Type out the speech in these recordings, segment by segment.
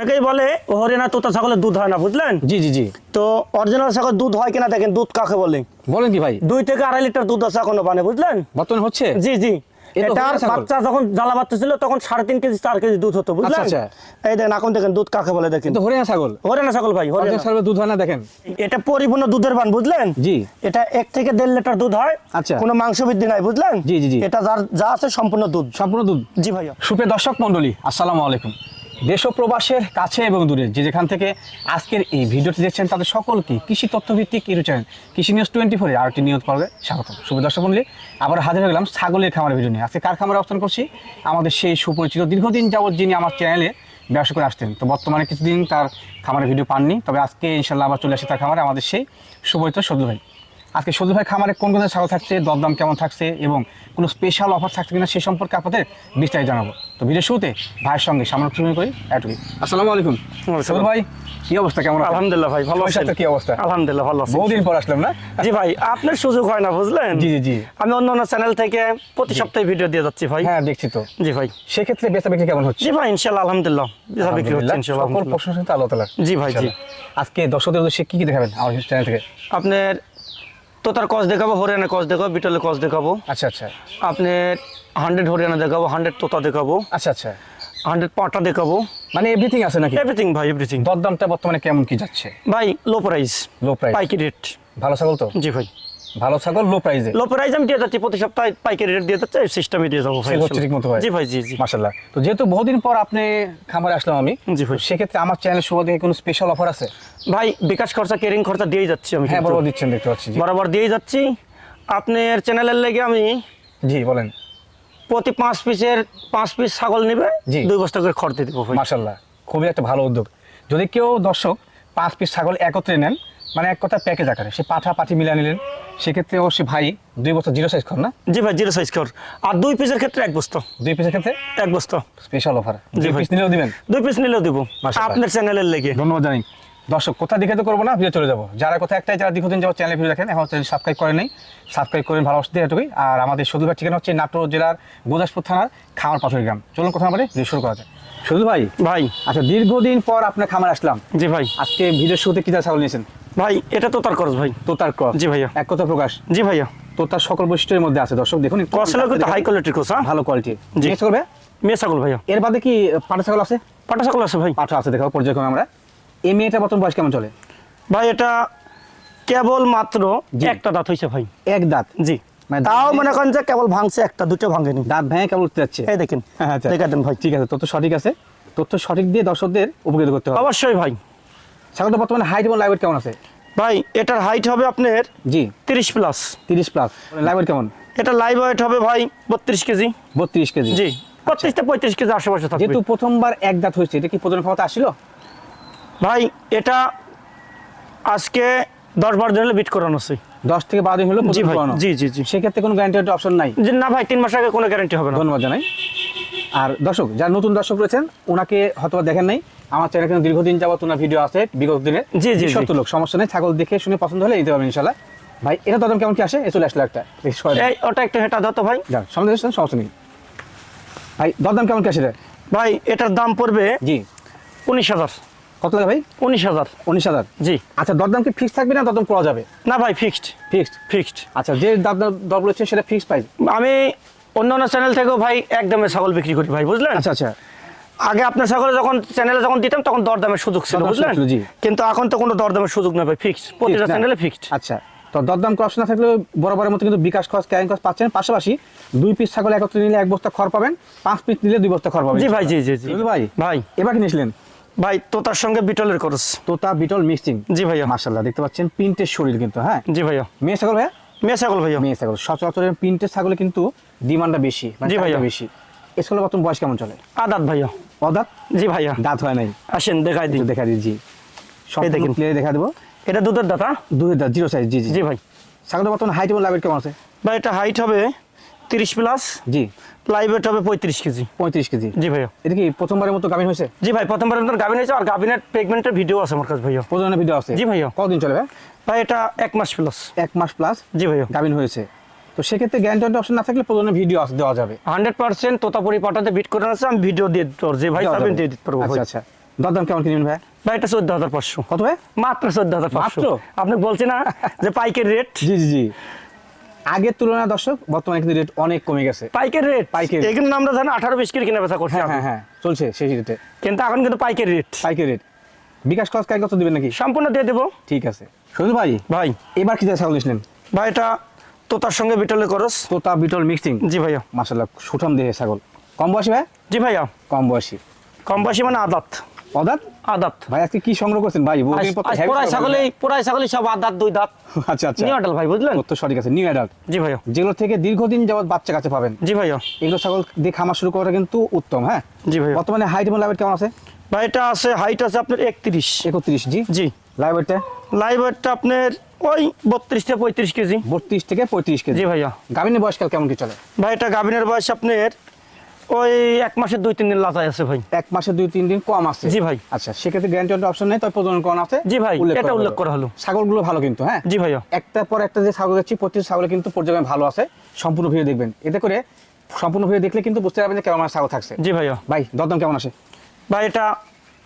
অনেকেই বলে হরিয়ানা তোতা ছাগলের দুধ হয় না বুঝলেন? জি জি জি। তো অরিজিনাল ছাগল দুধ হয় কিনা দেখেন দুধ কাকে বলে? বলেন কি ভাই? দুই থেকে আড়াই লিটার দুধ আছে এখনও পানে বুঝলেন? বর্তমানে হচ্ছে? জি জি। এটার বাচ্চা যখন জ্বালা বাচ্চা ছিল তখন সাড়ে তিন কেজি চার কেজি দুধ হতো বুঝলেন? এই দেখেন এখন দেখেন দুধ কাকে বলে দেখেন। হরিয়ানা ছাগল? হরিয়ানা ছাগল ভাই হরিয়ানা। অরিজিনাল দুধ হয় না দেখেন। এটা পরিপূর্ণ দুধের বুঝলেন? জি। এটা এক থেকে দেড় লিটার দুধ হয় আচ্ছা। কোনো মাংস বৃদ্ধি নাই বুঝলেন? জি, জি। এটা যার যা আছে সম্পূর্ণ দুধ। সম্পূর্ণ দুধ? জি ভাইয়া। সুপ্রিয় দর্শক মন্ডলী আসসালামু আলাইকুম। দেশ ও প্রবাসের কাছে এবং দূরে যে যেখান থেকে আজকের এই ভিডিওটি দেখছেন তাদের সকলকে কৃষি তথ্যভিত্তিক ইউটিউব চ্যানেল, কৃষি নিউজ টোয়েন্টি ফোরে আরটি নিউজ পর্বে স্বাগত সুপ্রিয় দর্শক মণ্ডলী, আবার হাজির হয়ে গেলাম ছাগলের খামারের ভিডিও নিয়ে। আজকে কার খামারে অবস্থান করছি? আমাদের সেই সুপরিচিত দীর্ঘদিন যাবৎ যিনি আমার চ্যানেলে ব্যবসা করে আসতেন। তো বর্তমানে কিছুদিন তার খামারের ভিডিও পাননি, তবে আজকে ইনশাল্লাহ আবার চলে আসে তার খামারে আমাদের সেই সুপরিচিত সদু ভাই। আজকে সদু ভাই খামারে কোন কোন ছাগল থাকছে, দরদাম কেমন থাকছে এবং কোনো স্পেশাল অফার থাকছে কিনা সে সম্পর্কে আপনাদের বিস্তারিত জানাব। তো ভিডিও শুরুতে ভাইয়ের সঙ্গে সামনে শুরু করি এটুকুই আসসালামু আলাইকুম। সদু ভাই কি অবস্থা? কেমন আলহামদুলিল্লাহ ভাই ভালো আছেন? কি অবস্থা? আলহামদুলিল্লাহ ভালো আছি। বহুদিন পর আসলাম না? জি ভাই আপনার সুযোগ হয় না বুঝলেন? জি, জি, জি। আমি অন্য অন্য চ্যানেল থেকে প্রতি সপ্তাহে ভিডিও দিয়ে যাচ্ছি ভাই। হ্যাঁ দেখছি তো। জি ভাই। সেক্ষেত্রে বেচা বিক্রি কেমন হচ্ছে? জি ভাই ইনশাল্লাহ আলহামদুলিল্লাহ। বেচা বিক্রি হচ্ছে ইনশাল্লাহ সকল। প্রশ্ন আল্লাহ তালার। জি ভাই, জি। আজকে দর্শকদের উদ্দেশ্যে কি কি দেখাবেন? আমার চ্যানেল থেকে। আপনার তোতার কস দেখাবো হরিয়ানা কস দেখাবো বিটলের কস দেখাবো। আচ্ছা আচ্ছা। আপনি হান্ড্রেড হরিয়ানা দেখাবো হান্ড্রেড তোতা দেখাবো। আচ্ছা আচ্ছা। হান্ড্রেড পাটা দেখাবো। মানে এভরিথিং আছে নাকি? এভরিথিং ভাই এভরিথিং দরদামটা বর্তমানে কেমন কি যাচ্ছে? ভাই লো প্রাইস লো প্রাইস পাইকি রেট ভালো ছাগল তো? জি ভাই। ভালো ছাগল লো প্রাইসে লো প্রাইস আমি দিয়ে যাচ্ছি প্রতি সপ্তাহে পাইকারি রেট দিয়ে যাচ্ছে সিস্টেমে দিয়ে যাব ভাই ঠিক মতো। জি ভাই জি জি। মাশাল্লাহ তো যেহেতু বহুদিন পর আপনি খামারে আসলাম আমি জি ভাই। সেক্ষেত্রে আমার চ্যানেল থেকে কোনো স্পেশাল অফার আছে? ভাই বিকাশ খরচা কেরিং খরচা দিয়েই যাচ্ছি আমি হ্যাঁ। বরাবর দিচ্ছেন দেখতে পাচ্ছি বরাবর দিয়েই যাচ্ছি। আপনার চ্যানেলের লেগে আমি জি বলেন। প্রতি পাঁচ পিসের পাঁচ পিস ছাগল নিবে জি। দুই বস্তা করে খড় দিয়ে দিব ভাই। খুবই একটা ভালো উদ্যোগ। যদি কেউ দর্শক পাঁচ পিস ছাগল একত্রে নেন মানে এক কথা প্যাকেজ আকারে। সে পাঠা পাঠি মিলিয়ে নিলেন। সেক্ষেত্রে অবশ্যই ভাই দুই বছর জিরো সাইজ কর না? জি ভাই জিরো সাইজ খড় আর দুই পিসের ক্ষেত্রে এক বস্তা। দুই পিসের ক্ষেত্রে? এক বস্তা। স্পেশাল অফার দুই। পিস নিলেও দিবেন? দুই পিস নিলেও দিব। আপনার চ্যানেলের লেগে। ধন্যবাদ জানাই দর্শক কোথা দিকে তো করব না ভিডিও চলে যাব। যারা কোথায় একটাই যারা দীর্ঘদিন যাব চ্যানেল ভিডিও দেখেন এখন চ্যানেল সাবস্ক্রাইব করেন নাই। সাবস্ক্রাইব করেন ভালোবাসতে এটুকুই আর আমাদের সদুভাই ঠিকানা হচ্ছে নাটোর জেলার গোদাসপুর থানার খামার পাথর গ্রাম। চলুন কথা আমাদের ভিডিও শুরু করা যায় সদু ভাই। ভাই আচ্ছা দীর্ঘদিন পর আপনার খামার আসলাম। জি ভাই। আজকে ভিডিও শুরুতে কি যা ছাগল নিয়েছেন? ভাই এটা তো তার খরচ ভাই। তোতার ক্রস জি ভাইয়া। এক কথা প্রকাশ। জি ভাইয়া। তোতার সকল বৈশিষ্ট্যের মধ্যে আছে দর্শক। দেখুন কিন্তু হাই কোয়ালিটির কোস হ্যাঁ। ভালো কোয়ালিটি জি। করবে মেয়ে ছাগল ভাইয়া। এর বাদে কি পাটা ছাগল আছে? পাটা ছাগল আছে ভাই। পাঠা আছে দেখাবো পর্যায়ক্রমে আমরা। এই মেয়েটা বর্তমান বয়স কেমন চলে? ভাই এটা কেবল মাত্র। একটা দাঁত হয়েছে ভাই। এক দাঁত? জি। মানে তাও মনে করেন যে কেবল ভাঙছে একটা দুটো ভাঙেনি। দাঁত ভেঙে কেমন উঠতে যাচ্ছে। এই দেখেন। হ্যাঁ, আচ্ছা। দেখা দেন ভাই। ঠিক আছে তথ্য সঠিক আছে। তথ্য সঠিক দিয়ে দর্শকদের উপকৃত করতে হবে। অবশ্যই ভাই। ছাগলটা বর্তমানে হাইট এবং লাইভ কেমন আছে? ভাই এটার হাইট হবে আপনার জি। তিরিশ প্লাস তিরিশ প্লাস লাইভ কেমন? এটা লাইভ ওয়েট হবে ভাই বত্রিশ কেজি। বত্রিশ কেজি। জি বত্রিশ থেকে পঁয়ত্রিশ কেজি আশেপাশে থাকবে। যেহেতু প্রথমবার এক দাঁত হয়েছে এটা কি প্রজনন ক্ষমতা আসছিল ভাই এটা আজকে দশ বার দিন হলে বিট করানো আছে। দশ থেকে বারো দিন হলো জি ভাই। জি জি জি। সেক্ষেত্রে কোনো গ্যারান্টি অপশন নাই। জি না ভাই তিন মাস আগে কোনো গ্যারান্টি হবে না। ধন্যবাদ জানাই। আর দর্শক যারা নতুন দর্শক রয়েছেন ওনাকে হয়তো দেখেন নাই। আমার চ্যানেল কিন্তু দীর্ঘদিন যাবত ওনার ভিডিও আছে বিগত দিনে জি, জি, সত্য লোক সমস্যা নেই ছাগল দেখে শুনে পছন্দ হলে নিতে পারবেন ইনশাল্লাহ ভাই এটা দাম কেমন কি আসে? এ চলে আসলো একটা। ওটা একটা হেটা দাও তো ভাই। যান সামনে সমস্যা নেই। ভাই দরদাম কেমন কি আসে রে? ভাই এটার দাম পড়বে জি। উনিশ হাজার। কত লাগে ভাই? উনিশ হাজার। উনিশ হাজার? জি। আচ্ছা দরদাম কি ফিক্স থাকবে না দরদাম করা যাবে? না ভাই ফিক্সড ফিক্সড ফিক্সড আচ্ছা যে দাম দর বলেছে সেটা ফিক্সড পাই আমি অন্য অন্য চ্যানেল থেকেও ভাই একদমে ছাগল বিক্রি করি ভাই বুঝলেন? আচ্ছা আচ্ছা। আগে আপনার ছাগলে যখন চ্যানেলে যখন দিতাম তখন দরদামের সুযোগ ছিল বুঝলেন? জি। কিন্তু এখন তো কোনো দরদামের সুযোগ নেই ভাই ফিক্সড প্রতিটা চ্যানেলে ফিক্সড আচ্ছা তো দরদাম করা না থাকলে বরাবরের মতো কিন্তু বিকাশ খরচ ক্যারিং খরচ পাচ্ছেন। পাশাপাশি দুই পিস ছাগল একত্রে নিলে এক বস্তা খড় পাবেন পাঁচ পিস নিলে দুই বস্তা খড় পাবেন। জি ভাই জি জি জি। ভাই ভাই। এবার কি নিয়েছিলেন? ভাই তোতার সঙ্গে বিটলের খরচ। তোতা বিটল মিক্সিং জি ভাইয়া। মার্শাল্লাহ দেখতে পাচ্ছেন প্রিন্টের শরীর কিন্তু হ্যাঁ? জি ভাইয়া। মেয়ে ছাগল ভাইয়া? মেয়ে ছাগল ভাইয়া। মেয়ে ছাগল। সচরাচরের প্রিন্টের ছাগলে কিন্তু ডিমান্ডটা বেশি মানে জি ভাইয়া। বেশি। স্কুলের বর্তমান বয়স কেমন চলে? আদাত ভাইয়া। অদাঁত জি ভাইয়া। দাঁত হয় নাই। আসেন দেখাই দিই দেখা দিই জি। সব দেখেন। প্লেয়ার দেখা দেবো। এটা দুধের দাতা দুই দাঁত জিরো সাইজ জি জি। জি ভাই। ছাগলের বর্তমান হাইট এবং লাইভের কেমন আছে? ভাই এটা হাইট হবে তিরিশ প্লাস জি। লাইভ ওয়েট হবে পঁয়ত্রিশ কেজি। পঁয়ত্রিশ কেজি। জি ভাইয়া। এটা কি প্রথমবারের মতো গাভিন হয়েছে? জি ভাই প্রথমবার আপনার গাভিন হয়েছে আর গাভিনের প্রেগনেন্টের ভিডিও আছে আমার কাছে ভাইয়া। প্রজনের ভিডিও আছে। জি ভাইয়া। কতদিন চলে ভাই? ভাই এটা এক মাস প্লাস এক মাস প্লাস জি ভাইয়া। গাভিন হয়েছে। তো সেক্ষেত্রে গ্যারান্টি অপশন না থাকলে প্রজনের ভিডিও দেওয়া যাবে। হান্ড্রেড পার্সেন্ট তোতাপুরি পাটাতে বিট করে আছে আমি ভিডিও দিয়ে তোর যে ভাই চাবেন দিয়ে দিতে পারব আচ্ছা আচ্ছা। দরদাম কেমন কিনবেন ভাই? ভাই এটা চোদ্দ হাজার পাঁচশো। কত ভাই? মাত্র চোদ্দ হাজার পাঁচশো। আপনি বলছেন না যে পাইকের রেট জি জি জি। আগের তুলনায় দর্শক বর্তমানে কিন্তু রেট অনেক কমে গেছে। পাইকের রেট পাইকারি। এখানে আমরা জানি আঠারো বিশ কেজি কিনা বেচা করছি হ্যাঁ হ্যাঁ হ্যাঁ চলছে সেই রেটে কিন্তু এখন কিন্তু পাইকের রেট পাইকারি রেট বিকাশ খরচ কাই কত দিবেন নাকি? সম্পূর্ণ দিয়ে দেবো। ঠিক আছে। শুনুন ভাই ভাই। এবার কি ছাগল ভাই এটা তোতার সঙ্গে বিটলে করস তোতা বিটল মিক্সিং জি ভাইয়া। মাসাল্লাহ সুঠাম দেহে ছাগল। কম বয়সী ভাই? জি ভাইয়া। কম বয়সী। কম বয়সী মানে আদাত। অদাত আদাত। ভাই আজকে কি সংগ্রহ করছেন ভাই? বহুদিন আজ- পর তো আজ heavy পোড়াই ছাগল ছাগলে পোড়াই ছাগলে সব আদাত দুই দাঁত। আচ্ছা আচ্ছা। নিউ আডাল ভাই বুঝলেন? তথ্য সঠিক আছে নিউ অ্যাডাল্ট জি ভাইয়া। যেগুলো থেকে দীর্ঘদিন যাবত বাচ্চা কাছে পাবেন। জি ভাইয়া। এগুলো ছাগল দিয়ে খামার শুরু করা কিন্তু উত্তম হ্যাঁ? জি ভাইয়া। বর্তমানে হাইট এবং লাইভ কেমন আছে? ভাই এটা আছে হাইট আছে আপনার একত্রিশ। একত্রিশ জি? জি। লাইভ লাইভ ওয়েটটা আপনার ওই বত্রিশ থেকে পঁয়ত্রিশ কেজি। বত্রিশ থেকে পঁয়ত্রিশ কেজি। জি ভাইয়া। গাভিনের বয়সকাল কেমন কি চলে? ভাই এটা গাভিনের বয়স আপনার ওই এক মাসের দুই তিন দিন লাচাই আছে ভাই। এক মাসে দুই তিন দিন কম আছে? জি ভাই। আচ্ছা সেক্ষেত্রে গ্যারান্টি অপশন নেই তবে প্রজনন করানো আছে। জি ভাই, এটা উল্লেখ করা হলো। ছাগলগুলো ভালো কিন্তু হ্যাঁ? জি ভাইয়া। একটার পর একটা যে ছাগল যাচ্ছি প্রত্যেক ছাগলে কিন্তু পর্যায়ে ভালো আছে। সম্পূর্ণ ভিডিও দেখবেন। এতে করে সম্পূর্ণ ভিডিও দেখলে কিন্তু বুঝতে পারবেন যে কেমন ছাগল থাকছে। জি ভাইয়া। ভাই দরদাম কেমন আসে? ভাই এটা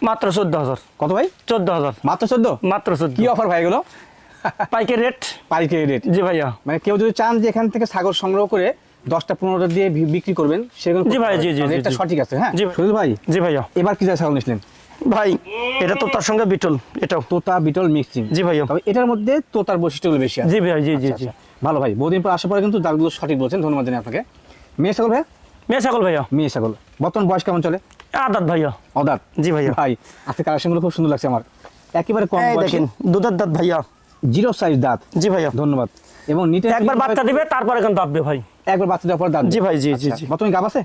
মাত্র চোদ্দ হাজার কত ভাই? চোদ্দ হাজার মাত্র চোদ্দ? মাত্র চোদ্দ। কি অফার ভাই এগুলো? পাইকের রেট? পাইকারি রেট। জি ভাইয়া। মানে কেউ যদি চান যে এখান থেকে ছাগল সংগ্রহ করে দশটা পনেরোটা দিয়ে বিক্রি করবেন সেগুলো জি ভাই, জি, জি, এটা সঠিক আছে হ্যাঁ? জি ভাই। ভাই জি ভাইয়া। এবার কি যায় ছাগল নিয়েছিলেন ভাই এটা তো তার সঙ্গে বিটল এটাও। তোতা বিটল মিক্সিং জি ভাইয়া। তবে এটার মধ্যে তোতার বৈশিষ্ট্যগুলো বেশি আছে। জি ভাই জি জি আচ্ছা, জি। আচ্ছা। ভালো ভাই বহুদিন পর আসার পরে কিন্তু দাগগুলো সঠিক বলছেন ধন্যবাদ জানাই আপনাকে। মেয়ে ছাগল ভাই মেয়ে ছাগল ভাইয়া। মেয়ে ছাগল। বর্তমান বয়স কেমন চলে? আদাত ভাইয়া। অদাত জি ভাইয়া। ভাই আজকে কালেকশনগুলো খুব সুন্দর লাগছে আমার। একেবারে কম দেখেন দুধের দাঁত ভাইয়া। জিরো সাইজ দাঁত। জি ভাইয়া। ধন্যবাদ। এবং নিটে একবার বাচ্চা দিবে তারপরে এখন দাঁতবে ভাই। একবার বাচ্চা দেওয়ার পর দাঁত জি ভাই, জি, জি, আচ্ছা, জি। বর্তমানে গাব আছে?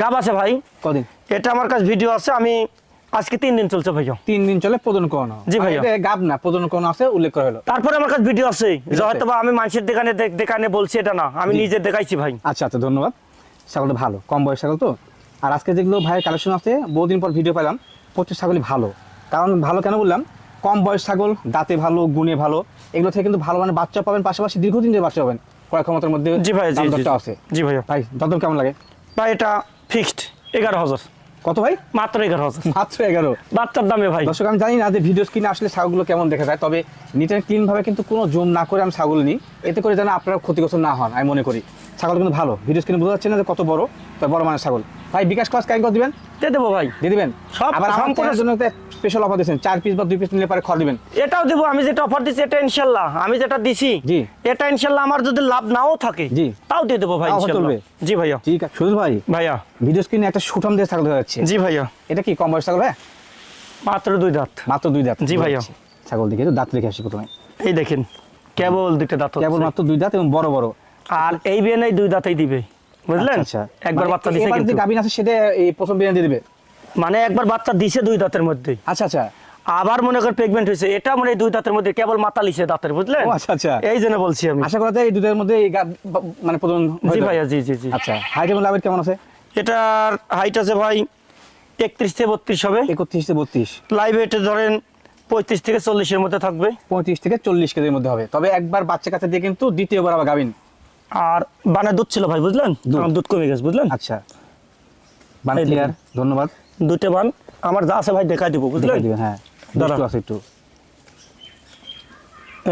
গাব আছে ভাই। কদিন? এটা আমার কাছে ভিডিও আছে আমি আজকে তিন দিন চলছে ভাইয়া। তিন দিন চলে প্রদন করানো। জি ভাইয়া। গাব না প্রদন করানো আছে উল্লেখ করা হলো। তারপরে আমার কাছে ভিডিও আছে হয়তো আমি মানুষের দেখানে দেখ- দেখানে বলছি এটা না আমি নিজে দেখাইছি ভাই। আচ্ছা আচ্ছা ধন্যবাদ। ছাগলটা ভালো কম বয়স ছাগল তো? আর আজকে যেগুলো ভাইয়ের কালেকশন আছে বহুদিন পর ভিডিও পেলাম প্রচুর ছাগলই ভালো। কারণ ভালো কেন বললাম? কম বয়স ছাগল দাঁতে ভালো গুণে ভালো এগুলো থেকে কিন্তু ভালো মানে বাচ্চা পাবেন পাশাপাশি দীর্ঘদিন ধরে বাচ্চা পাবেন। ক্রয় ক্ষমতার মধ্যে জি ভাই জি আছে। জি ভাইয়া। ভাই দরদাম কেমন লাগে? ভাই এটা ফিক্সড এগারো হাজার। কত ভাই? মাত্র এগারো হাজার। মাত্র এগারো। বাচ্চার দামে ভাই। দর্শক আমি জানি না যে ভিডিও স্ক্রিনে আসলে ছাগলগুলো কেমন দেখা যায় তবে নিট অ্যান্ড ক্লিন ভাবে কিন্তু কোনো জুম না করে আমি ছাগল নিই। এতে করে যেন আপনারা ক্ষতিগ্রস্ত না হন আমি মনে করি। ছাগল কিন্তু ভালো। ভিডিও স্ক্রিনে বোঝা যাচ্ছে না যে কত বড় তবে বড় মানের ছাগল। ভাই বিকাশ ক্লাস কাইন করে দিবেন? দিয়ে দেবো ভাই। দিয়ে দিবেন? সব- আবার আমার জন্য একটা স্পেশাল অফার দিয়েছেন। চার পিস বা দুই পিস নিলে পারে খড় দিবেন। এটাও দেবো আমি যেটা অফার দিচ্ছি এটা ইনশাল্লাহ। আমি যেটা দিছি জি। এটা ইনশাল্লাহ আমার যদি লাভ নাও থাকে জি। তাও দিয়ে দেবো ভাই চলবে? জি ভাইয়া। ঠিক আছে। সুনীল ভাই ভাইয়া। ভিডিও স্ক্রিনে একটা সুঠাম দিয়ে ছাগল দেখা যাচ্ছে। জি ভাইয়া। এটা কি কম বয়স ছাগল ভাই? মাত্র দুই দাঁত। মাত্র দুই দাঁত। জি ভাইয়া। ছাগল দেখে দাঁত রেখে আসি প্রথমে। এই দেখেন কেবল দুইটা দাঁত কেবল মাত্র দুই দাঁত এবং বড় বড়। আর এই বিয়ে নেই দুই দাঁতেই দিবে বুঝলেন? আচ্ছা একবার মানে বাচ্চা দিছে কিন্তু। গাভিন আছে সেটা এই প্রথম বিরিয়ানি দিয়ে দিবে? মানে একবার বাচ্চা দিছে দুই দাঁতের মধ্যে। আচ্ছা আচ্ছা। আবার মনে কর প্রেগনেন্ট হয়েছে এটা মনে দুই দাঁতের মধ্যে কেবল মাথা লিছে দাঁতের বুঝলেন? আচ্ছা আচ্ছা। এই জন্য বলছি আমি। আশা করা যায় এই দুধের মধ্যে মানে প্রথম জি ভাইয়া জি জি জি। আচ্ছা হাইট এবং লাভের কেমন আছে? এটার হাইট আছে ভাই একত্রিশ থেকে বত্রিশ হবে। একত্রিশ থেকে বত্রিশ। লাইভ এটা ধরেন পঁয়ত্রিশ থেকে চল্লিশের মধ্যে থাকবে। পঁয়ত্রিশ থেকে চল্লিশ কেজির মধ্যে হবে। তবে একবার বাচ্চা কাছে দিয়ে কিন্তু দ্বিতীয়বার আবার গাবিন আর বানে দুধ ছিল ভাই বুঝলেন? দুধ। কমে গেছে বুঝলেন? আচ্ছা। বান ক্লিয়ার ধন্যবাদ। দুটো বান আমার যা আছে ভাই দেখাই দিব বুঝলেন? হ্যাঁ। আছে একটু।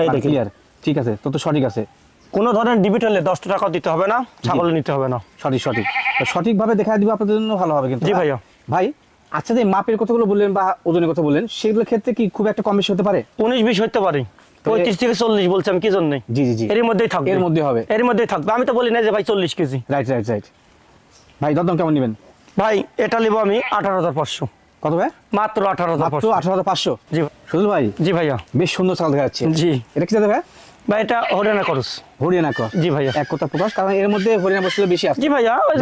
এই দেখেন। ক্লিয়ার ঠিক আছে তো তো সঠিক আছে। কোনো ধরনের ডিবিট হলে দশটা টাকা দিতে হবে না ছাগল নিতে হবে না। সঠিক সঠিক। তো সঠিকভাবে দেখা দিব আপনাদের জন্য ভালো হবে কিন্তু। জি? ভাইয়া। ভাই আচ্ছা যে মাপের কথাগুলো বললেন বা ওজনের কথা বললেন সেগুলোর ক্ষেত্রে কি খুব একটা কম বেশি হতে পারে? উনিশ বিশ হতে পারে। পঁয়ত্রিশ থেকে চল্লিশ বলছি আমি কি জন্য? জি জি জি। এর মধ্যেই থাকবে। এর মধ্যে হবে। এর মধ্যেই থাকবে। আমি তো বলি না যে ভাই চল্লিশ কেজি। রাইট রাইট রাইট ভাই দরদাম কেমন নেবেন? ভাই এটা নিবো আমি আঠারো হাজার পাঁচশো। কত ভাই? মাত্র আঠারো হাজার পাঁচশো। আঠারো হাজার পাঁচশো? জি। সুদুল ভাই? জি ভাইয়া। বেশ সুন্দর চাল দেখা যাচ্ছে। জি। এটা কি ভাই ভাই এটা হরিয়ানা করস। হরিয়ানা ক্রস জি ভাইয়া। এক কথা প্রকাশ কারণ এর মধ্যে হরিয়ানা বসলে বেশি আছে। জি ভাইয়া ওই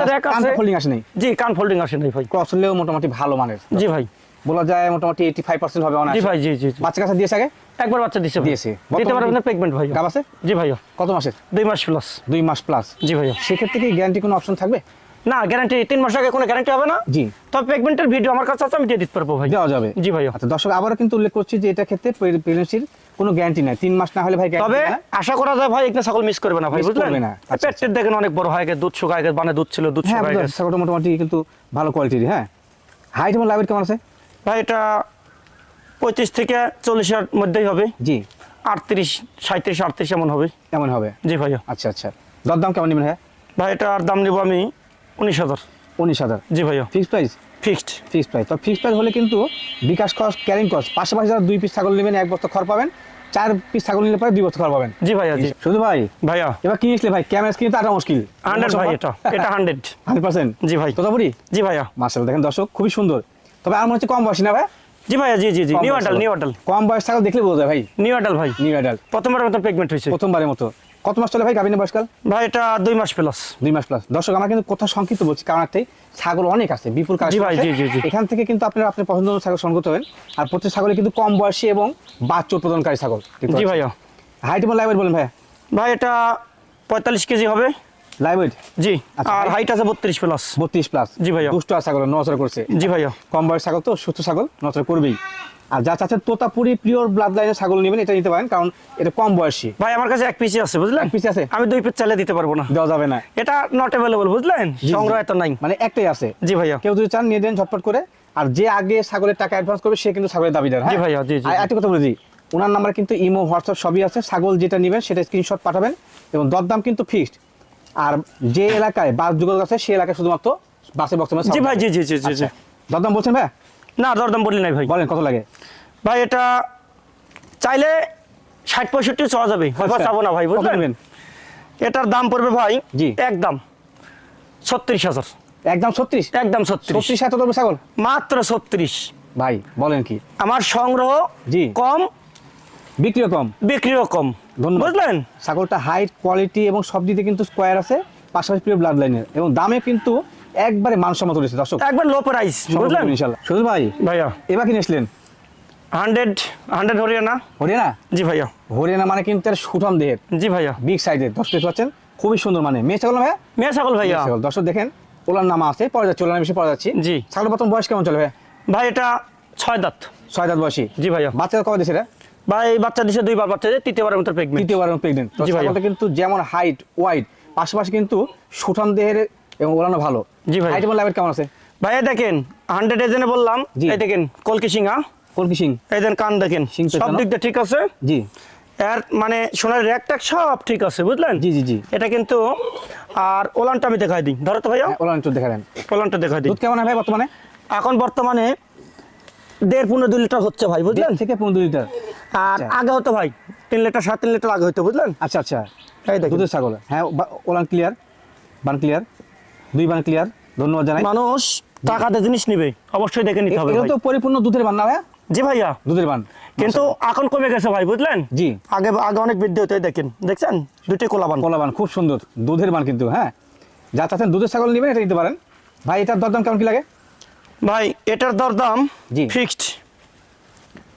ফোল্ডিং আসে নাই। জি কান ফোল্ডিং আসে নাই ভাই। ক্রস মোটামুটি ভালো মানের। জি ভাই। বলা যায় মোটামুটি এইটি ফাইভ পার্সেন্ট হবে জি ভাই জি জি। বাচ্চা কাছে দিয়েছে আগে? একবার বাচ্চা ভাই। দিয়েছে। দিতে পারবেন না প্রেগনেন্ট ভাই গাব আছে? জি ভাইয়া কত মাসের? দুই মাস প্লাস দুই মাস প্লাস জি ভাইয়া সেক্ষেত্রে কি গ্যারান্টি কোনো অপশন থাকবে? না গ্যারান্টি তিন মাস আগে কোনো গ্যারান্টি হবে না। জি। তবে প্রেগনেন্টের ভিডিও আমার কাছে আছে আমি দিয়ে দিতে পারব ভাই। দেওয়া যাবে। জি ভাইয়া আচ্ছা দর্শক আবারও কিন্তু উল্লেখ করছি যে এটা ক্ষেত্রে প্রেগনেন্সির কোনো গ্যারান্টি নাই। তিন মাস না হলে ভাই তবে আশা করা যায় ভাই এখানে সকল মিস করবে না ভাই বুঝলেন? না। আচ্ছা, পেটের দেখেন অনেক বড় হয়ে গেছে দুধ শুকায় গেছে মানে দুধ ছিল দুধ হ্যাঁ শুকায় গেছে। মোটামুটি কিন্তু ভালো কোয়ালিটির হ্যাঁ। হাইট এবং লাভের কেমন আছে? ভাই এটা পঁয়ত্রিশ থেকে চল্লিশের মধ্যেই হবে। জি। আটত্রিশ সাঁত্রিশ আটত্রিশ এমন হবে। এমন হবে? জি ভাইয়া আচ্ছা আচ্ছা। দরদাম কেমন নেবেন হ্যাঁ ভাই এটার দাম নেব আমি উনিশ হাজার। উনিশ হাজার? জি ভাইয়া। Fixed price? Fixed. Fixed price. তো ফিক্সড প্রাইস হলে কিন্তু বিকাশ কস্ট ক্যারিং কস্ট পাশাপাশি যারা দুই পিস ছাগল নেবেন এক বস্তা খড় পাবেন চার পিস ছাগল নিলে পরে দুই বস্তা খড় পাবেন। জি ভাইয়া জি। শুধু ভাই? ভাইয়া। এবার কি নিয়েছিলে ভাই? ক্যামেরা স্ক্রিন তো আটা মুশকিল। হান্ড্রেড ভাই এটা। এটা হান্ড্রেড। Hundred percent? জি ভাই। তোতাপুরি জি ভাইয়া। মার্শাল দেখেন দর্শক খুবই সুন্দর। তবে আর মনে হচ্ছে কম বয়সী না ভাই? জি ভাইয়া জি জি জি। নিউ আডাল নিউ আডাল কম বয়স ছাগল দেখলে বোঝা যায় ভাই। নিউ আডাল ভাই। নিউ অ্যাডাল্ট প্রথমবার মতো প্রেগনেন্ট হয়েছে। প্রথমবারের মতো। কত মাস চলে ভাই গাভিনের বয়সকাল? ভাই এটা দুই মাস প্লাস দুই মাস প্লাস দর্শক আমরা কিন্তু কোথাও সংক্ষিপ্ত বলছি কারণ ছাগল অনেক আছে বিপুল কাজ ভাই, জি, জি, জি। এখান থেকে কিন্তু আপনারা আপনার পছন্দ ছাগল সংগ্রহ করতে হবেন আর প্রত্যেক ছাগলে কিন্তু কম বয়সী এবং বাচ্চা উৎপাদনকারী ছাগল। জি ভাইয়া। হাইট বলেন ভাই ভাই এটা পঁয়তাল্লিশ কেজি হবে। জি। আচ্ছা, আর? হাইট আছে বত্রিশ প্লাস বত্রিশ প্লাস জি ভাইয়া। দুষ্ট ছাগল করছে। জি ভাইয়া। কম বয়স ছাগল তো সুস্থ ছাগল করবেই। আর যা চাচ্ছেন তোতাপুরি পিওর ব্লাড লাইনের ছাগল নেবেন এটা নিতে পারেন কারণ এটা কম বয়সী। ভাই আমার কাছে এক পিসি আছে বুঝলেন? এক piece আছে? আমি দুই পিস চাইলে দিতে পারব না। দেওয়া যাবে না। এটা নট অ্যাভেলেবল বুঝলেন? জি। সংগ্রহ এত নাই। মানে একটাই আছে। জি ভাইয়া। কেউ যদি চান নিয়ে দেন ঝটপট করে। আর যে আগে ছাগলের টাকা অ্যাডভান্স করবে সে কিন্তু ছাগলের দাবিদার হ্যাঁ? জি ভাইয়া, জি, জি, জি। একটা কথা বলে দিই ওনার নাম্বার কিন্তু ইমো হোয়াটসঅ্যাপ সবই আছে। ছাগল যেটা নেবেন সেটা স্ক্রিনশট পাঠাবেন। এবং দরদাম কিন্তু ফিক্সড আর যে এলাকায় বাস যোগাযোগ আছে সেই এলাকায় শুধুমাত্র বাসে বক্তব্য জি ভাই জি জি জি জি। জি দরদাম বলছেন ভাই না দরদাম বলি নাই ভাই। বলেন কত লাগে? ভাই এটা চাইলে ষাট পঁয়ষট্টি চাওয়া যাবে। আচ্ছা, চাবো না ভাই বুঝলেন? এটার দাম পড়বে ভাই জি। একদম ছত্রিশ হাজার। একদম ছত্রিশ? একদম ছত্রিশ। ছত্রিশ এত দেবো ছাগল? মাত্র ছত্রিশ। ভাই বলেন কি? আমার সংগ্রহ জি। কম বিক্রিও কম? বিক্রিও কম। বুঝলেন? ছাগলটা হাইট কোয়ালিটি এবং সব দিকে কিন্তু স্কোয়ার আছে পাশাপাশি প্রিয় ব্লাড লাইনের এবং দামে কিন্তু একবারে মানসম্মত রয়েছে দর্শক। একবার লো প্রাইস বুঝলেন? ইনশাল্লাহ শুধু ভাই ভাইয়া। এবার কি নিয়েছিলেন হান্ড্রেড হান্ড্রেড হরিয়ানা। হরিয়ানা? জি ভাইয়া। হরিয়ানা মানে কিন্তু তার সুঠাম দেহের। জি ভাইয়া। বিগ সাইজের দর্শক দেখতে পাচ্ছেন? খুবই সুন্দর মানে। মেয়ে ছাগল না ভাই মেয়ে ছাগল ভাইয়া। দর্শক দেখেন ওলার নামা আছে যাচ্ছে ওলার বেশি পরে যাচ্ছি। জি। ছাগল প্রথম বয়স কেমন চলে ভাই ভাই এটা ছয় দাঁত। ছয় দাঁত বয়সী। জি ভাইয়া। বাচ্চা কবে দিয়েছে রে ভাই বাচ্চা দিছে দুইবার বাচ্চা দিয়ে তৃতীয়বারের মতো প্রেগনেন্ট তৃতীয়বার প্রেগনেন্ট জি ভাইয়া। ছাগলটা কিন্তু যেমন হাইট ওয়াইড পাশাপাশি কিন্তু সুঠাম দেহের এবং ওলানো ভালো। জি ভাইয়া। হাইট এবং কেমন আছে? ভাইয়া দেখেন হান্ড্রেড এজেনে বললাম এই দেখেন কলকি সিংহা। কলকি সিং। এই দেন কান দেখেন সব। দিক দিয়ে ঠিক আছে? জি। এর মানে সোনার র্যাক ট্যাক সব ঠিক আছে বুঝলেন? জি জি জি। এটা কিন্তু আর ওলানটা আমি দেখাই দিই। ধরো তো ভাইয়া। হ্যাঁ, ওলান একটু দেখা দেন। ওলানটা দেখাই দিই। দুধ কেমন হয় ভাই বর্তমানে? এখন বর্তমানে দেড় পনেরো দুই লিটার হচ্ছে ভাই বুঝলেন? থেকে পনেরো লিটার। আর আচ্ছা। আগে হতো ভাই তিন লিটার সাড়ে তিন লিটার আগে হতো বুঝলেন? আচ্ছা আচ্ছা। এই দেখেন। দুধের ছাগল। হ্যাঁ ওলান ক্লিয়ার বান ক্লিয়ার দুই বান ক্লিয়ার ধন্যবাদ জানাই। মানুষ টাকাতে জিনিস নিবে অবশ্যই দেখে নিতে হবে ভাই। তো পরিপূর্ণ দুধের বান না ভাই জি ভাইয়া। দুধের বান। কিন্তু এখন কমে গেছে ভাই বুঝলেন? জি। আগে আগে অনেক বৃদ্ধি হতো দেখেন। দেখছেন? দুটি কোলাবান কলা বান খুব সুন্দর। দুধের বান কিন্তু হ্যাঁ। যা চাচ্ছেন দুধের ছাগল নেবেন এটা নিতে পারেন। ভাই এটার দরদাম কেমন কি লাগে? ভাই এটার দরদাম জি। ফিক্সড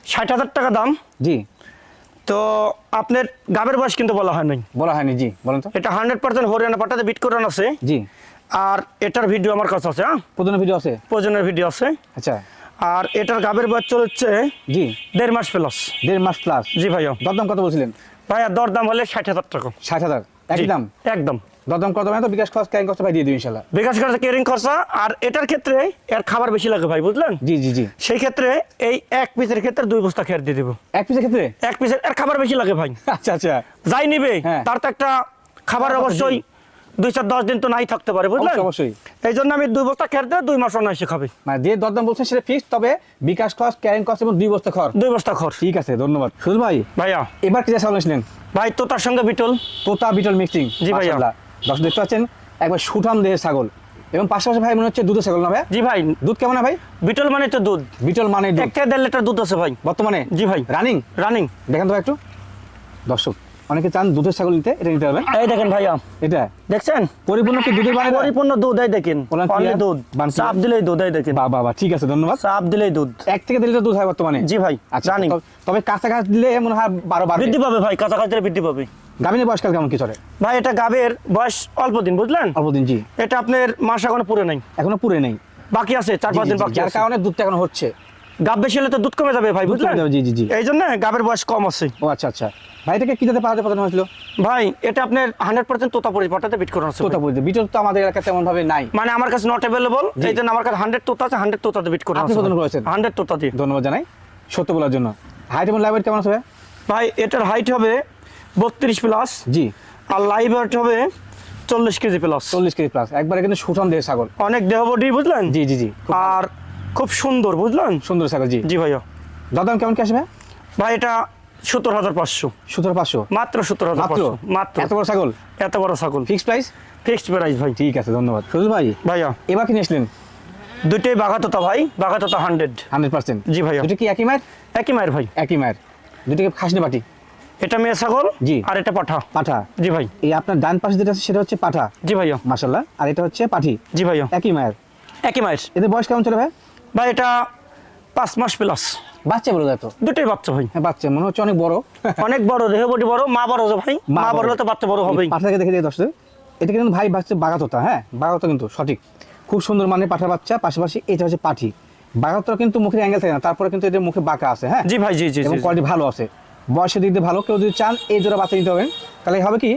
ষাট হাজার টাকা দাম। জি। তো আপনার গাবের বয়স কিন্তু বলা হয়নি। বলা হয়নি জি বলেন তো। এটা হান্ড্রেড পার্সেন্ট হরিয়ানা পাটাতে বিট করানো আছে। জি। আর এটার ভিডিও আমার কাছে আছে হ্যাঁ? ভিডিও আছে? প্রয়োজনের ভিডিও আছে। আচ্ছা। আর এটার গাবের বয়স চলছে জি। দেড় মাস প্লাস দেড় মাস প্লাস জি ভাইয়া দরদাম কত বলছিলেন? ভাইয়া দরদাম হলে ষাট হাজার টাকা। ষাট হাজার? একই জি, দাম? একদম। দরদাম কত মানে তো বিকাশ খরচ ক্যারিং খরচ ভাই দিয়ে দিই ইনশাল্লাহ। বিকাশ খরচা কেয়ারিং খরচা আর এটার ক্ষেত্রে এর খাবার বেশি লাগে ভাই বুঝলেন? জি জি জি। সেই ক্ষেত্রে এই এক পিসের ক্ষেত্রে দুই বস্তা খেয়ার দিয়ে দেবো। এক পিসের ক্ষেত্রে? এক পিসের এর খাবার বেশি লাগে ভাই। আচ্ছা আচ্ছা। যাই নিবে হ্যাঁ। তার তো একটা খাবার অবশ্যই। দুই চার দশ দিন তো নাই থাকতে পারে বুঝলেন? অবশ্যই। এই জন্য আমি দুই বস্তা খেয়ার দিয়ে দুই মাস অনায়াসে খাবে। মানে যে দরদাম বলছেন সেটা ফিক্স তবে বিকাশ খরচ ক্যারিং খরচ এবং দুই বস্তা খর দুই বস্তা খর ঠিক আছে ধন্যবাদ। সুজ ভাই ভাইয়া। এবার কি নিয়েছিলেন ভাই তো তার সঙ্গে বিটল। তোতা বিটল মিক্সিং জি ভাইয়া। দর্শক দেখতে পাচ্ছেন একবার সুঠাম দেহের ছাগল। এবং পাশাপাশি ভাই মনে হচ্ছে দুধের ছাগল না ভাই? জি ভাই। দুধ কেমন ভাই? বিটল মানে তো দুধ। বিটল মানে এক থেকে দেড় লিটার দুধ আছে ভাই। বর্তমানে? জি ভাই। রানিং? রানিং। দেখেন তো একটু। দর্শক অনেকে চান দুধের ছাগল নিতে এটা নিতে পারবেন এই দেখেন ভাইয়া। এটা? দেখছেন? পরিপূর্ণ কি দুধের বানে পরিপূর্ণ দুধ এই দেখেন। অনলি দুধ। চাপ? দিলেই দুধ এই দেখেন। বাহ বাহ, ঠিক আছে ধন্যবাদ। চাপ দিলেই দুধ। এক থেকে দেড় লিটার দুধ হয় বর্তমানে? জি ভাই আচ্ছা রানিং। তবে- কাঁচা কাছাকাছি দিলে মনে হয় বারো বারো বৃদ্ধি পাবে ভাই কাছাকাছি বৃদ্ধি পাবে। গাভিনের বয়সকাল কেমন কি চলে? ভাই এটা গাবের বয়স অল্প দিন বুঝলেন? অল্প দিন জি। এটা আপনার মাস এখনও পুরো নাই। এখনও পুরে নাই। বাকি আছে চার পাঁচ দিন বাকি যার কারণে দুধটা এখন হচ্ছে। গাব বেশি হলে তো দুধ কমে যাবে ভাই বুঝলেন? জি, জি, জি। এই জন্য গাবের বয়স কম আছে। ও আচ্ছা আচ্ছা। ভাই এটাকে কি যাতে পাঠাতে পাঠানো হয়েছিল? ভাই এটা আপনার হান্ড্রেড পার্সেন্ট তোতাপুরি পাঠাতে বিট করানো আছে। ভাই। তোতা বলতে বিটল তো আমাদের এলাকায় তেমন ভাবে নাই। মানে আমার কাছে নট অ্যাভেলেবল। এই জন্য আমার কাছে হান্ড্রেড তোতা আছে হান্ড্রেড তোতাতে বিট করানো আছে। করেছেন? হান্ড্রেড তোতা দিয়ে। ধন্যবাদ জানাই। সত্য বলার জন্য। হাইট এবং লাইভ কেমন আছে? ভাই? এটার হাইট হবে বত্রিশ প্লাস জি। আর লাইভ ওয়েট হবে চল্লিশ কেজি প্লাস চল্লিশ কেজি প্লাস একবারে কিন্তু সুঠাম দেহ ছাগল। অনেক দেহ বডি বুঝলেন? জি জি জি। আর খুব সুন্দর বুঝলেন? সুন্দর ছাগল জি। জি ভাইয়া। দাদাম কেমন কি আসবে ভাই? এটা সত্তর হাজার পাঁচশো। সতেরো পাঁচশো? মাত্র সত্তর হাজার মাত্র পাঁচশো। মাত্র? এত বড় ছাগল? এত বড় ছাগল। ফিক্স প্রাইস ফিক্সড প্রাইস ভাই। ঠিক আছে ধন্যবাদ। সুজল ভাই ভাইয়া। এবার কি নিয়েছিলেন দুটোই বাঘাততা ভাই বাঘাততা হান্ড্রেড হান্ড্রেড পার্সেন্ট জি ভাইয়া। দুটো কি একই মায়ের? একই মায়ের ভাই। একই মায়ের। দুটোকে খাসনি বাটি? এটা মেয়ে ছাগল জি। আর এটা পাঠা। পাঠা। জি ভাই। এই আপনার ডান পাশে যেটা আছে সেটা হচ্ছে পাঠা। জি ভাইয়া মাসাল্লাহ আর এটা হচ্ছে পাঠি। জি ভাইয়া একই মায়ের। একই মায়ের। এদের বয়স কেমন চলে ভাই? ভাই এটা পাঁচ মাস প্লাস বাচ্চা বলে তো দুটোই বাচ্চা ভাই। হ্যাঁ বাচ্চা। মনে হচ্ছে অনেক বড়। অনেক বড় দেহ বডি বড় মা বড় যে ভাই। মা বড়। হলে তো বাচ্চা বড় হবেই। পাঠাকে দেখে দিয়ে দশটা এটা কিন্তু ভাই বাচ্চা বাগাততা হ্যাঁ? বাগাততা কিন্তু সঠিক। খুব সুন্দর মানে পাঠা বাচ্চা পাশাপাশি এটা হচ্ছে পাঠি। বাগাততা কিন্তু মুখের অ্যাঙ্গেল থাকে না তারপরে কিন্তু এদের মুখে বাঁকা আছে হ্যাঁ? জি ভাই জি জি এবং জি। কোয়ালিটি ভালো আছে। বয়সের দিক দিয়ে ভালো কেউ যদি চান এই জোড়া বাচ্চা নিতে হবেন তাহলে হবে কি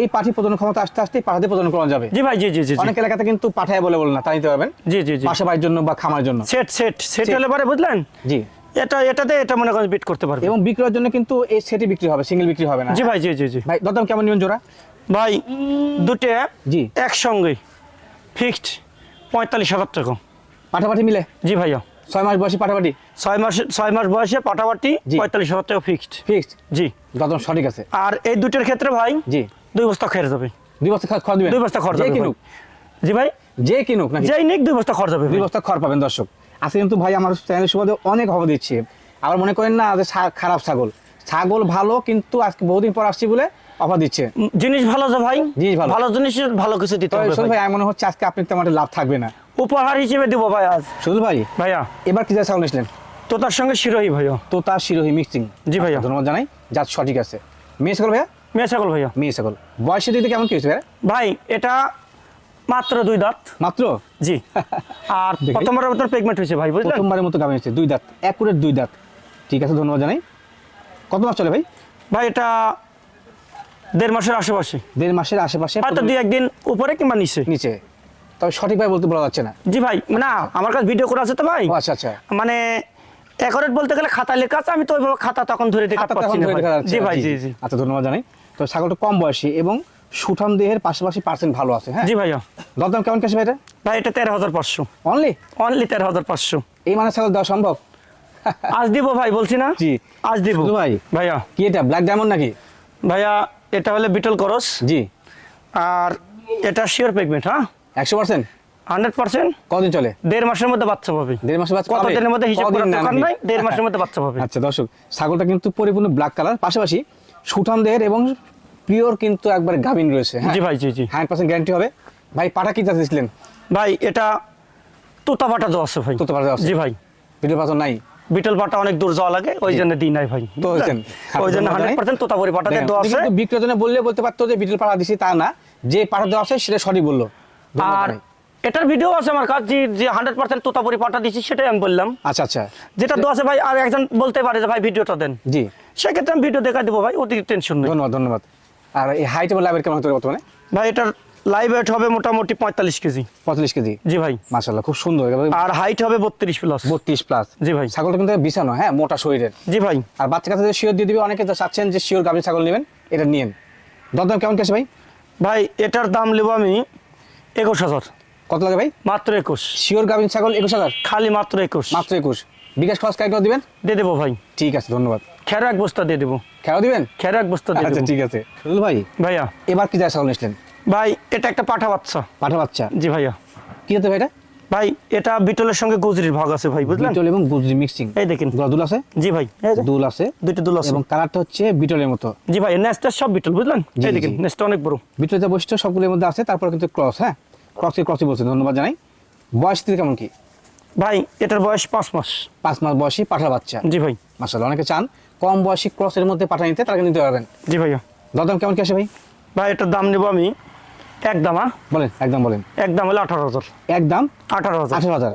এই পাঠি প্রজনন ক্ষমতা আস্তে আস্তে পাঠাতে প্রজনন করা যাবে। জি ভাই জি জি। অনেক এলাকাতে কিন্তু পাঠায় বলে বলে না তা নিতে পারবেন। জি জি জি। পাশে বাড়ির জন্য বা খামার জন্য। সেট সেট সেট হলে পরে বুঝলেন? জি। এটা এটাতে এটা মনে করেন বিট করতে পারবে এবং বিক্রয়ের জন্য কিন্তু এই সেটি বিক্রি হবে সিঙ্গেল বিক্রি হবে না। জি ভাই জি জি জি। ভাই দরদাম কেমন নেবেন জোড়া? ভাই দুটো জি। একসঙ্গে। ফিক্সড পঁয়তাল্লিশ হাজার টাকা। পাঠাপাঠি মিলে? জি ভাইয়া। ছয় মাস বয়সী ছয় মাস ছয় মাস বয়সে পাটাপাটি পঁয়তাল্লিশ হাজার টাকা ফিক্সড ফিক্সড জি। সঠিক আছে। আর এই দুটোর ক্ষেত্রে ভাই জি। দুই বস্তা যাবে। দুই বস্তা দুই বস্তা খরচ হবে কিনুক। জি ভাই? যে কিনুক নাকি? যেই নিক দুই বস্তা খরচ হবে দুই বস্তা খড় পাবেন দর্শক। আজকে কিন্তু ভাই আমার চ্যানেলের সুবাদে অনেক খবর দিচ্ছে। আবার মনে করেন না যে খারাপ ছাগল। ছাগল ভালো কিন্তু আজকে বহুদিন পর আসছি বলে অফার দিচ্ছে। জিনিস ভালো যে ভাই জিনিস ভালো। ভালো জিনিস ভালো কিছু দিতে হবে ভাই। মনে হচ্ছে আজকে আপনি তেমন লাভ থাকবে না। উপহার হিসেবে দিব ভাই আজ। সুদল ভাই ভাইয়া। এবার কি যা ছাগল নিয়েছিলেন? তো তার সঙ্গে শিরোহী ভাইয়া। তো তার শিরোহী মিক্সিং। জি ভাইয়া। ধন্যবাদ জানাই। জাত সঠিক আছে। মেয়ে ছাগল ভাইয়া? মেয়ে ছাগল ভাইয়া। মেয়ে ছাগল। বয়সের দিকে কেমন কি হয়েছে ভাইয়া? ভাই এটা মাত্র দুই দাঁত। মাত্র? জি। আর প্রথমবারের মতো পেগমেন্ট হয়েছে ভাই বুঝলেন? প্রথমবারের মতো গাভী হয়েছে দুই দাঁত। একুরের দুই দাঁত। ঠিক আছে ধন্যবাদ জানাই। কত মাস চলে ভাই? ভাই এটা দেড় মাসের আশেপাশে। দেড় মাসের আশেপাশে হয়তো দুই একদিন উপরে কিংবা নিচে। নিচে। তবে সঠিকভাবে বলতে বলা যাচ্ছে না। জি ভাই না আমার কাছে ভিডিও করা আছে তো ভাই। আচ্ছা আচ্ছা। মানে একরেট বলতে গেলে খাতা লেখা আছে আমি তো ওইভাবে খাতা তখন ধরে দেখা হাতটা পাচ্ছি না জি ভাই জি জি আচ্ছা ধন্যবাদ জানাই। তো ছাগলটা কম বয়সী এবং সুঠাম দেহের পাশাপাশি পার্সেন্ট ভালো আছে হ্যাঁ? জি ভাইয়া। দরদাম কেমন কাছে ভাই এটা ভাই এটা তেরো হাজার পাঁচশো। অনলি অনলি তেরো হাজার পাঁচশো। এই মানে ছাগল দেওয়া সম্ভব? আজ দিব ভাই বলছি না? জি। আজ দিব। ভাই? ভাইয়া। কি এটা ব্ল্যাক ডায়মন্ড নাকি? ভাইয়া এটা হলে বিটল করস। জি। আর এটা শিওর পেগমেন্ট হ্যাঁ? একশো পার্সেন্ট? Hundred percent. কদিন চলে? দেড় মাসের মধ্যে বাচ্চা পাবে। দেড় মাসের বাচ্চা কত দিনের মধ্যে হিসাব করার দরকার নাই? দেড় মাসের মধ্যে বাচ্চা পাবে। আচ্ছা দর্শক ছাগলটা কিন্তু পরিপূর্ণ ব্ল্যাক কালার পাশাপাশি সুঠাম দেহের এবং পিওর কিন্তু একবার গাভিন রয়েছে হ্যাঁ? জি ভাই জি জি। হান্ড্রেড পার্সেন্ট গ্যারান্টি হবে। ভাই পাটা কি চাষ ভাই এটা তোতা পাটা দেওয়া আছে ভাই। তোতা পাটা দেওয়া জি ভাই। ভিডিও নাই? বিটল পাটা অনেক দূর যাওয়া লাগে ওই জন্য দিই নাই ভাই। তো ওই জন্য হান্ড্রেড পার্সেন্ট তোতাপুরি পাটাতে দেওয়া আছে। কিন্তু বললে বলতে পারতো যে বিটল পাড়া দিছি তা না যে পাড়া দেওয়া আছে সেটা সঠিক বলল। আর এটার ভিডিও আছে আমার কাছে যে- হান্ড্রেড পার্সেন্ট তোতাপুরি পাটা দিচ্ছি সেটাই আমি বললাম। আচ্ছা আচ্ছা। যেটা দেওয়া আছে ভাই আর একজন বলতে পারে যে ভাই ভিডিওটা দেন। জি। সেক্ষেত্রে আমি ভিডিও দেখা দেবো ভাই ওদিকে টেনশন নেই। ধন্যবাদ ধন্যবাদ। আর এই হাইট এবং লাইভের কেমন বর্তমানে? ভাই এটার লাইভ ওয়েট হবে মোটামুটি পঁয়তাল্লিশ কেজি। পঁয়তাল্লিশ কেজি? জি ভাই। মাসাল্লাহ খুব সুন্দর। আর হাইট হবে বত্রিশ প্লাস বত্রিশ প্লাস জি ভাই। ছাগলটা কিন্তু বিছানো হ্যাঁ? মোটা শরীরের। জি ভাই। আর বাচ্চা কাছে শিওর দিয়ে দিবে অনেকে তো চাচ্ছেন যে শিওর গাভী ছাগল নেবেন এটা নিয়েন। দরদাম কেমন কেছে ভাই? ভাই এটার দাম নেব আমি একুশ হাজার। কত লাগে ভাই? মাত্র একুশ। শিওর গাভিন ছাগল একুশ হাজার? খালি মাত্র একুশ। মাত্র একুশ। বিকাশ খরচ কাজ দিবেন? দিয়ে দেবো ভাই। ঠিক আছে ধন্যবাদ। খেরো এক বস্তা দিয়ে দেবো। খেয়াল দিবেন? খেরো এক বস্তা দিয়ে আচ্ছা ঠিক আছে। ভাই ভাইয়া। এবার কি যায় ছাগল নিয়েছিলেন ভাই এটা একটা পাঠা বাচ্চা। পাঠা বাচ্চা? জি ভাইয়া। কি হতে ভাই এটা? ভাই এটা বিটলের সঙ্গে গুজরির ভাগ আছে ভাই বুঝলেন? বিটল এবং গুজরি মিক্সিং এই দেখেন। দুল আছে? জি ভাই দুল আছে। দুইটা দুল আছে। এবং কালারটা হচ্ছে বিটলের মতো। জি ভাই নেস্টার সব বিটল বুঝলেন? এই দেখেন। নেস্টটা অনেক বড়। বিটলের যে বৈশিষ্ট্য সবগুলোর মধ্যে আছে তারপরে কিন্তু ক্রস হ্যাঁ? ক্রসকে ক্রসই বলছেন ধন্যবাদ জানাই। বয়স থেকে কেমন কি? ভাই এটার বয়স পাঁচ মাস। পাঁচ মাস বয়সী পাঠা বাচ্চা। জি ভাই। মাসাল্লাহ অনেকে চান কম বয়সী ক্রসের মধ্যে পাঠা নিতে তারা নিতে পারবেন জি ভাইয়া। দরদাম কেমন কি আসে ভাই? ভাই এটার দাম নেব আমি একদম হ্যাঁ? বলেন একদম বলেন। একদম হলো আঠারো হাজার। একদম আঠারো হাজার। আঠারো হাজার।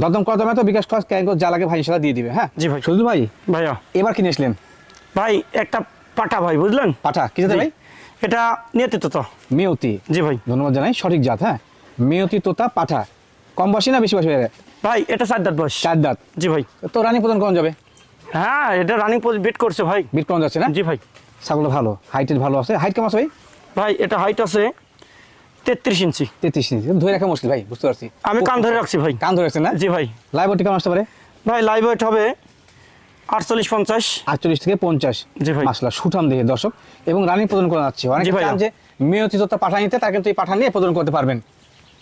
দরদাম কত তো বিকাশ খরচ ক্যাঙ্ক যা লাগে ভাই সেটা দিয়ে দিবে হ্যাঁ? জি ভাই। শুধু ভাই ভাইয়া। এবার কিনে আসলেন ভাই একটা পাটা ভাই বুঝলেন? পাঠা কি ভাই? এটা নিয়তি তো মেয়তি। জি ভাই। ধন্যবাদ জানাই সঠিক জাত হ্যাঁ? মেয়তি তোতা পাঠা কম বয়সী না বেশি বয়সী ভাই? এটা চার দাঁত বয়স। চার দাঁত। জি ভাই। তো রানী প্রদান কম যাবে? হ্যাঁ এটা রানিং পোজ বিট করছে ভাই। বিট কম যাচ্ছে না? জি ভাই। ছাগলটা ভালো হাইটের ভালো আছে। হাইট কেমন আছে ভাই? ভাই এটা হাইট আছে তেত্রিশ ইঞ্চি। তেত্রিশ ইঞ্চি। ধরে রাখা মুশকিল ভাই বুঝতে পারছি। আমি কান ধরে রাখছি ভাই। কান ধরে রাখছেন না? জি ভাই। লাইভ কেমন আসতে পারে? ভাই লাইভ ওয়েট হবে আটচল্লিশ পঞ্চাশ। আটচল্লিশ থেকে পঞ্চাশ। জি ভাই। মাসলা সুঠাম দেখে দর্শক। এবং রানী প্রদান করে যাচ্ছে। অনেক জি ভাইয়া। যে মেয়তি তোতা পাঠা নিতে তার কিন্তু এই পাঠা নিয়ে প্রদান করতে পারবেন।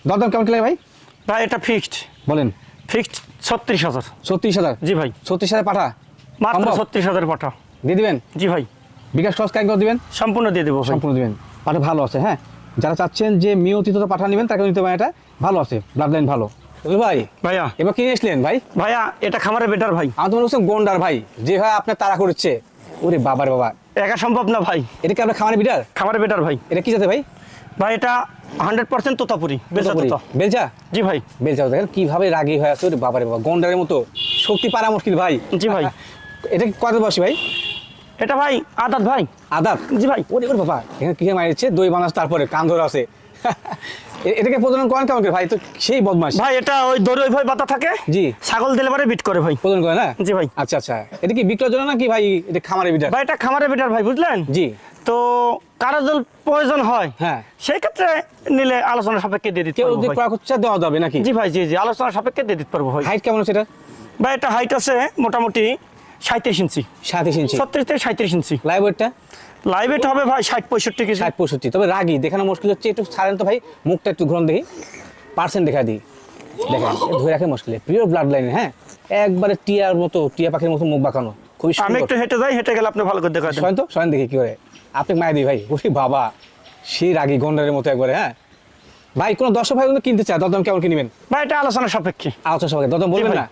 দরদাম কেমন লাগে ভাই? ভাই এটা ফিক্সড বলেন। ফিক্সড ছত্রিশ হাজার। ছত্রিশ হাজার? জি ভাই। ছত্রিশ হাজার পাঠা? মাত্র? ছত্রিশ হাজার পাঠা। দিয়ে দিবেন? জি ভাই। বিকাশ খরচ করে দিবেন? সম্পূর্ণ দিয়ে দেবো সম্পূর্ণ দিবেন। পাঠা ভালো আছে হ্যাঁ? যারা চাচ্ছেন যে মেয়তি তোতা পাঠা নেবেন তাকে নিতে পারেন এটা। ভালো আছে ব্লাড লাইন ভালো ভাই ভাইয়া। এবার কিনে এসলেন ভাই? ভাইয়া এটা খামারে বেটার ভাই। আমার তো মনে হচ্ছে গন্ডার ভাই যে ভাই আপনার তারা করছে। ওরে বাবার বাবা। একা সম্ভব না ভাই। এটা কি আপনার খামারে বিডার খামারে বেটার ভাই। এটা কি যাতে ভাই? ভাই এটা হান্ড্রেড পার্সেন্ট তোতাপুরি তোতাপুরি। বেলচা? জি ভাই। বেলচা দেখেন কীভাবে রাগি হয়ে আছে ওরে বাবারে বাবা। গন্ডারের মতো শক্তি পারা মুশকিল ভাই। জি ভাই। এটা কি কত বসে ভাই? এটা ভাই আদাত ভাই। আদাত? জি ভাই। ওরে ওরে বাবা এখানে কি মারিচ্ছে দই বানাস তারপরে কান ধরে আছে। এটাকে প্রজনন করেন কেমন ভাই তো সেই বদমাস ভাই এটা ওই দড়ি ওই ভাই বাতা থাকে? জি। ছাগল দিলে পরে বিট করে ভাই। প্রজনন করে না? জি ভাই। আচ্ছা আচ্ছা। এটা কি বিক্রয়ের জন্য নাকি ভাই এটা খামারে বিটার? ভাই এটা খামারে বিটার ভাই বুঝলেন? জি। তো কারও জল প্রয়োজন হয় হ্যাঁ। সেই ক্ষেত্রে নিলে আলোচনা সাপেক্ষে দিয়ে দিতে কেউ পারব ভাই। ক্রয় দেওয়া যাবে নাকি? জি ভাই জি জি। আলোচনা সাপেক্ষে দিয়ে দিতে পারব ভাই। হাইট কেমন আছে এটা? ভাই এটা হাইট আছে মোটামুটি সাঁত্রিশ ইঞ্চি। সাতাশ ইঞ্চি। ছত্রিশ থেকে সাঁত্রিশ ইঞ্চি। লাইভ ওয়েটটা লাইভ হবে ভাই ষাট পঁয়ষট্টি কেজি। ষাট পঁয়ষট্টি। তবে রাগি দেখানো মুশকিল হচ্ছে একটু ছাড়েন তো ভাই মুখটা একটু ঘুরন দেখি। পার্সেন্ট দেখা দিই। দেখেন ধরে রাখে মুশকিল। প্রিয় ব্লাড লাইন হ্যাঁ? একবারে টিয়ার মতো টিয়া পাখির মতো মুখ বাঁকানো। খুবই আমি একটু হেঁটে যাই হেঁটে গেলে আপনি ভালো করে দেখা দেন শোনেন তো শোনেন দেখি কি করে। আপনি মায় দিই ভাই। ওরে বাবা সেই রাগি গন্ডারের মতো একবারে হ্যাঁ? ভাই কোনো দর্শক ভাই কিন্তু চায় দদম কেমন কিনবেন ভাই এটা আলোচনা সাপেক্ষে। আলোচনা সবাই দদম বলবেন না?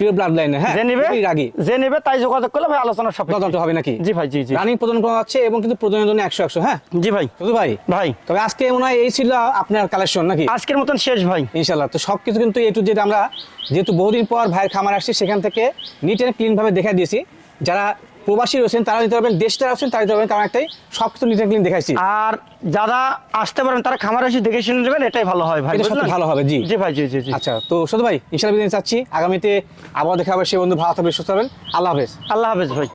প্রিয় ব্লাড লাইনে হ্যাঁ? যে নেবে রাগি। যে নেবে তাই যোগাযোগ করলে ভাই আলোচনা সব তদন্ত হবে নাকি? জি ভাই জি জি। রানিং প্রদান করা হচ্ছে এবং কিন্তু প্রদানের জন্য একশো একশো হ্যাঁ? জি ভাই। শুধু ভাই? ভাই। তবে আজকে মনে হয় এই ছিল আপনার কালেকশন নাকি? আজকের মতন শেষ ভাই। ইনশাল্লাহ তো সব কিছু কিন্তু এটু যেটা আমরা যেহেতু বহুদিন পর ভাইয়ের খামার আসছি সেখান থেকে নিট অ্যান্ড ক্লিনভাবে দেখা দিয়েছি। যারা প্রবাসী রয়েছেন তারা নিতে পারবেন দেশ দেশটা আছেন তারা নিতে পারবেন। কারণ একটাই সব কিছু নিট অ্যান্ড ক্লিন দেখাইছি। আর যারা আসতে পারেন তারা খামার এসে দেখে শুনে নেবেন এটাই ভালো হয় ভাই সত্যি ভালো হবে, জি। জি ভাই জি জি জি। আচ্ছা তো শুধু ভাই ইনশাল্লাহ বিদিন চাচ্ছি। আগামীতে আবার দেখা হবে সে বন্ধু ভালো থাকবে সুস্থ হবেন আল্লাহ হাফেজ। আল্লাহ হাফেজ ভাই।